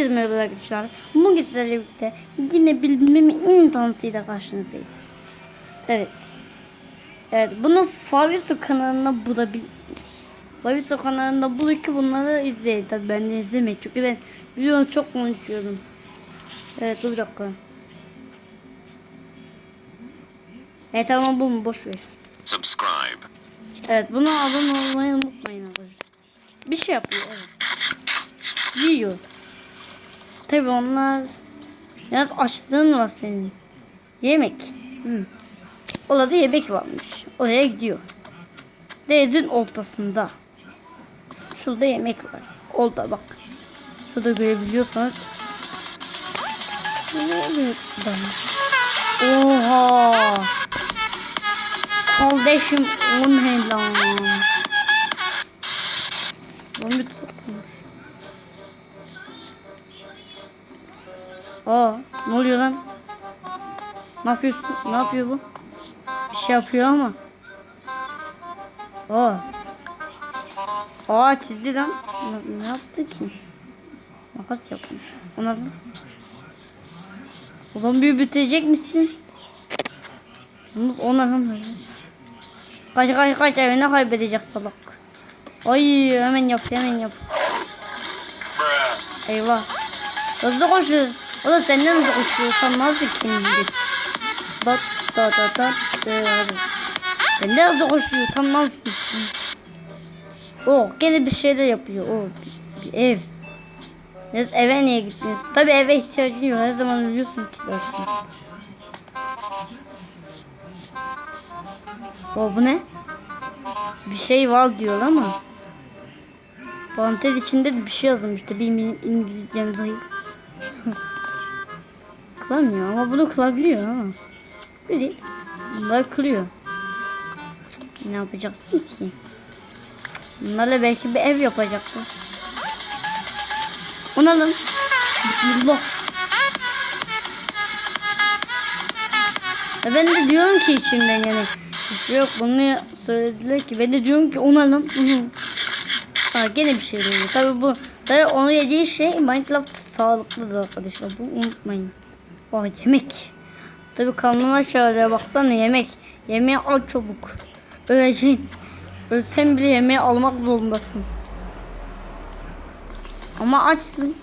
Merhaba arkadaşlar. Bugün sizlerle birlikte yine bilmemin imkansıyla karşınızdayız. Evet. Evet bunu Faviso kanalında bulabilirsiniz. Faviso kanalında bulun ki bunları izleyin. Tabi ben de izlemeyin çünkü ben biliyorum çok konuşuyorum. Evet dur bir dakika. Evet tamam bu mu boş ver. Subscribe. Evet buna abone olmayı unutmayın arkadaşlar. Bir şey yapıyor evet. Yiyor. Tabi onlar biraz açlığın var senin. Yemek. Hı. Yemek varmış. Oraya gidiyor. Denizin ortasında. Şurada yemek var. Orada bak. Şurada görebiliyorsanız. Oha. Kardeşim o ne lan? Zombi Aa, ne oluyor lan? Ne yapıyorsun? Ne yapıyor bu? Bir şey yapıyor ama. Aa. Aa çizdi lan. Ne, ne yaptı ki? Makas yapmış. Ona da. O zombiyi bitirecek misin? Yalnız ona lan. Kaç kaç kaç evine kaybedecek salak. Ay hemen yap hemen yap. Eyvah. Hızlı koşuyor. O da senden koşuyor. Sen nasıl kimdi? Da da da. Sen de hızlı koşuyor. Tam nasıl? O gene bir şeyler yapıyor. O bir, ev. Biraz eve niye gittiniz? Tabi eve ihtiyacın yok. Her zaman ölüyorsun ki zaten. O bu ne? Bir şey var diyor ama. Parantez içinde de bir şey yazılmış. Tabii benim İngilizcem zayıf. Kılamıyor ama bunu kılabiliyor ha. Değil. Bunlar kılıyor. Ne yapacaksın ki? Bunlarla belki bir ev yapacaktı. Onu alın. Bismillah. E ben de diyorum ki içimden yani. Yok bunu söylediler ki ben de diyorum ki onu alın. Ha gene bir şey değil. Tabi bu tabi onu yediği şey Minecraft sağlıklıdır arkadaşlar. Bu unutmayın. O yemek. Tabi kanına aşağıya baksana yemek. Yemeği al çabuk. Öleceksin. Ölsen bile yemeği almak zorundasın. Ama açsın.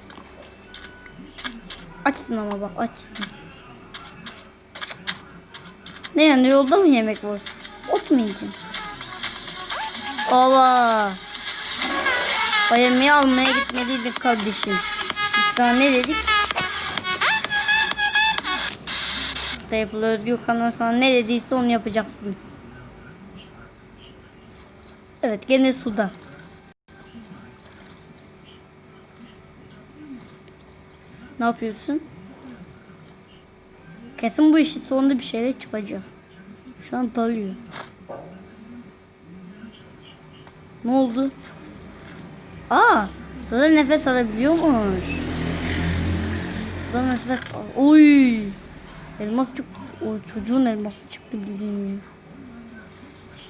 Açsın ama bak açsın. Ne yani yolda mı yemek var? Ot mu yiyeceksin? Allah. O yemeği almaya gitmeliydik kardeşim. Biz sana ne dedik? Stapler Özgür kanal sana ne dediyse onu yapacaksın. Evet gene suda. Ne yapıyorsun? Kesin bu işin sonunda bir şeyler çıkacak. Şu an dalıyor. Ne oldu? Aa, suda nefes alabiliyormuş. Suda nefes al. Oy. Elmas çok o çocuğun elması çıktı bildiğin ya.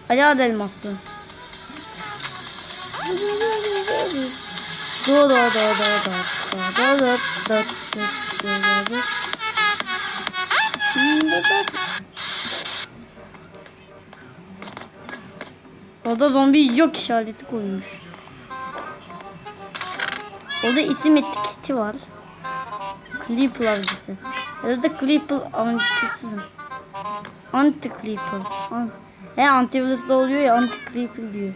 Hadi hadi elması. Do do do do do do do do do do do Orada zombi yok işareti koymuş. Orada isim etiketi var. Creeper avcısı. Ya da Creeper avcısı. Anti Creeper. An He antivirüsde oluyor ya anti Creeper diyor.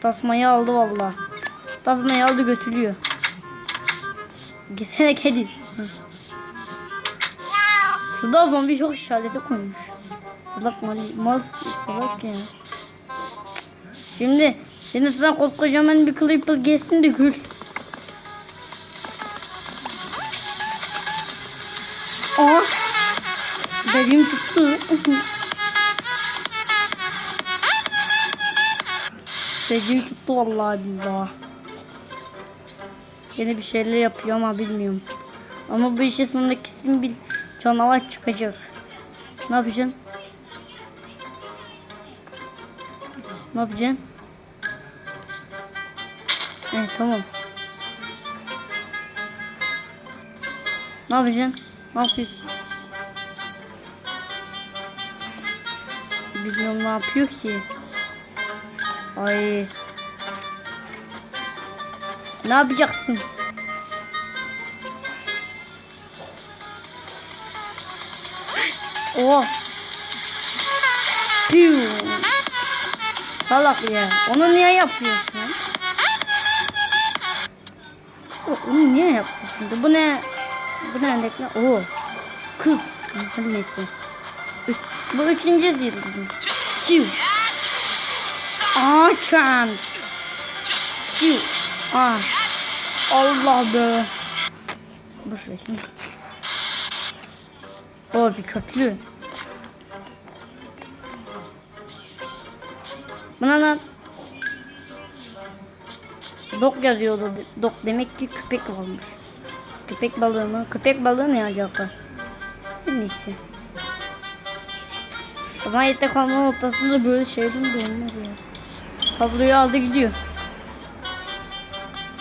Tasmayı aldı valla. Tasmayı aldı götürüyor. Gitsene kedi. Şurada zombi yok işareti koymuş. Salak mali, mal salak ya. Şimdi, şimdi sana koskocaman bir Creeper gelsin de gül. Benim tuttu. Benim tuttu vallahi billahi. Yine bir şeyler yapıyor ama bilmiyorum. Ama bu işin sonunda kesin bir canavar çıkacak. Ne yapacaksın? Ne yapacaksın? Evet tamam. Ne yapacaksın? Ne yapıyorsun? Bilmiyorum ne yapıyor ki. Ay. Ne yapacaksın? Oh. Piu. Salak ya. Onu niye yapıyorsun? O- Onu niye yaptı şimdi? Bu ne? Bu ne endekle? Oo. Kız. Hadi neyse. Bu üçüncü yıldızım. Çiu. Aa çan. Çiu. Aa. Allah be. Boş ver bir köklü. Buna lan. Dok yazıyordu. Dok demek ki köpek olmuş. Köpek balığı mı? Köpek balığı ne? Her neyse. Ama yette kalmanın ortasında böyle şeyler de olmaz ya. Tabloyu aldı gidiyor.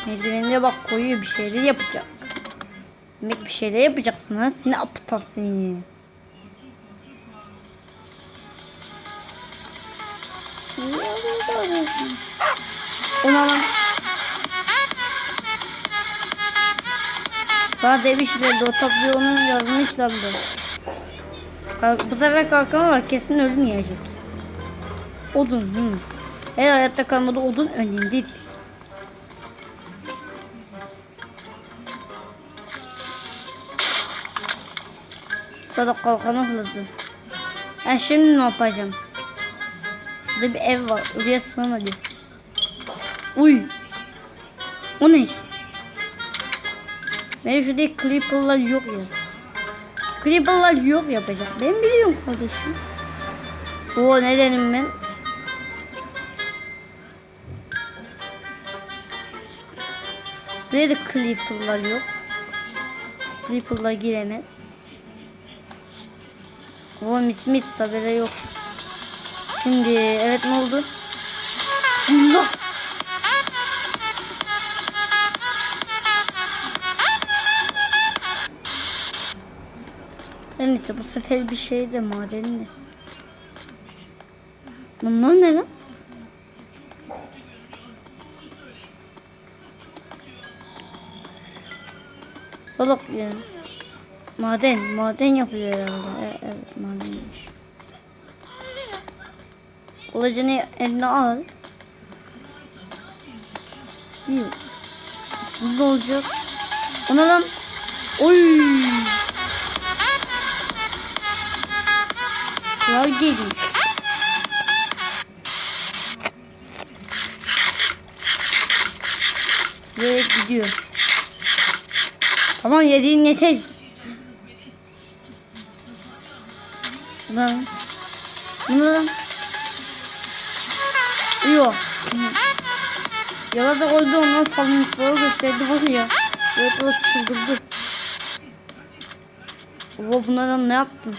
Merdivenine bak koyuyor bir şeyler yapacak. Demek bir şeyler yapacaksın ha. Ne aptalsın ya. Ona lan. Sana demişlerdi o tabloyu onun yazmışlardı. Bu sefer kalkanı var kesin ölüm. Odun. Hı. Eğer hayatta kalmadı odun önemli değil. Burada kalkanı hızlı. Ben şimdi ne yapacağım? Burada bir ev var. Oraya sığın hadi. Uy. O ne? Ben şurada creeper'lar yok ya. Creeper'lar yok yapacak. Ben biliyorum kardeşim. O ne dedim ben? Buraya da creeper'lar yok. Creeper'lar giremez. O mis mis tabela yok. Şimdi evet ne oldu? Allah! En iyisi bu sefer bir şey de madenli. Bunlar ne lan? Salak ya. Maden, maden yapıyor herhalde. E- evet, madenmiş. Kılıcını eline al. Yok. Ne olacak? Ona lan. Oy. Kral geliyor. Ve gidiyor. Tamam yediğin yeter. Lan. Lan? Yok. Yalaza koydu ondan salıntıları gösterdi bak ya. Evet o çıldırdı. Baba bunlardan ne yaptın?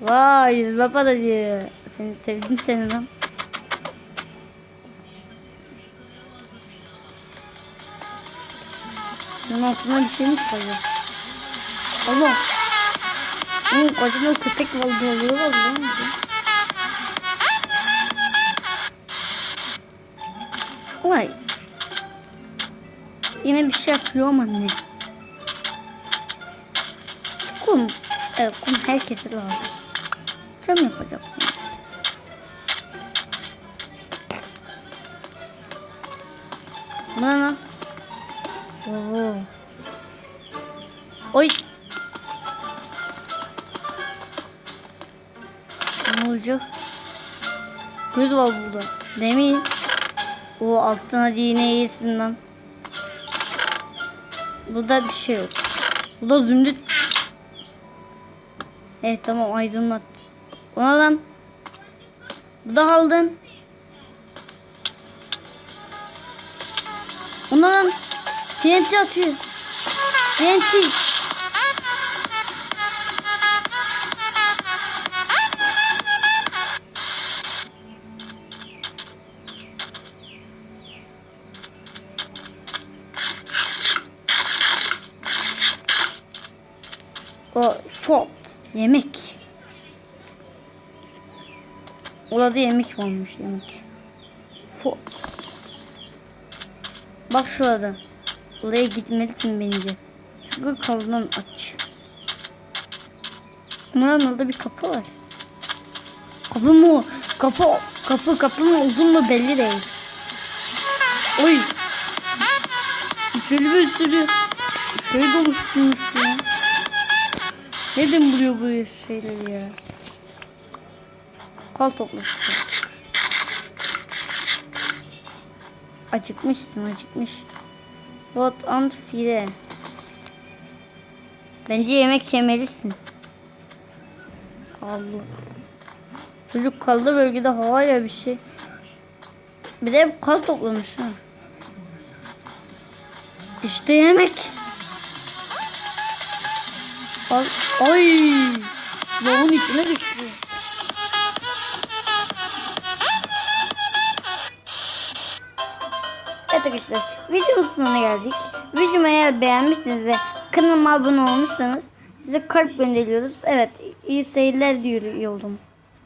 Vay baba da diyor. Seni sevdim seni lan. Bunun altına bir şey mi koyuyor? Allah. Oğlum kocaman köpek balığı oluyor lan. Vay. Yine bir şey yapıyor ama ne? Kum. Evet kum herkese lazım. Cam yapacaksın. Bana. Oo. Oy. Ne olacak? Göz var burada. Demin. O alttan hadi yine iyisin lan. Burada bir şey yok. Burada zümrüt. Evet tamam aydınlat. Ona lan. Burada kaldın. Ona lan. TNT atıyor. TNT. O food. Yemek. Orada yemek varmış yemek. Food. Bak şurada. Oraya gitmelisin bence. Çünkü kalından aç. Umarım orada bir kapı var. Kapı mı? Kapı, kapı, kapı mı uzun mu belli değil. Oy. Şöyle bir sürü şey doluşturmuş ya. Neden buluyor bu şeyleri ya? Kal toplamışsın. Acıkmışsın acıkmış. What and fire. Bence yemek yemelisin. Allah. Çocuk kaldı bölgede hava ya bir şey. Bir de hep kal toplamış ha. İşte yemek. Al, ay. Lavun içine düştü. Arkadaşlar videonun sonuna geldik. Videomu eğer beğenmişsiniz ve kanalıma abone olmuşsanız size kalp gönderiyoruz. Evet iyi seyirler diyorum.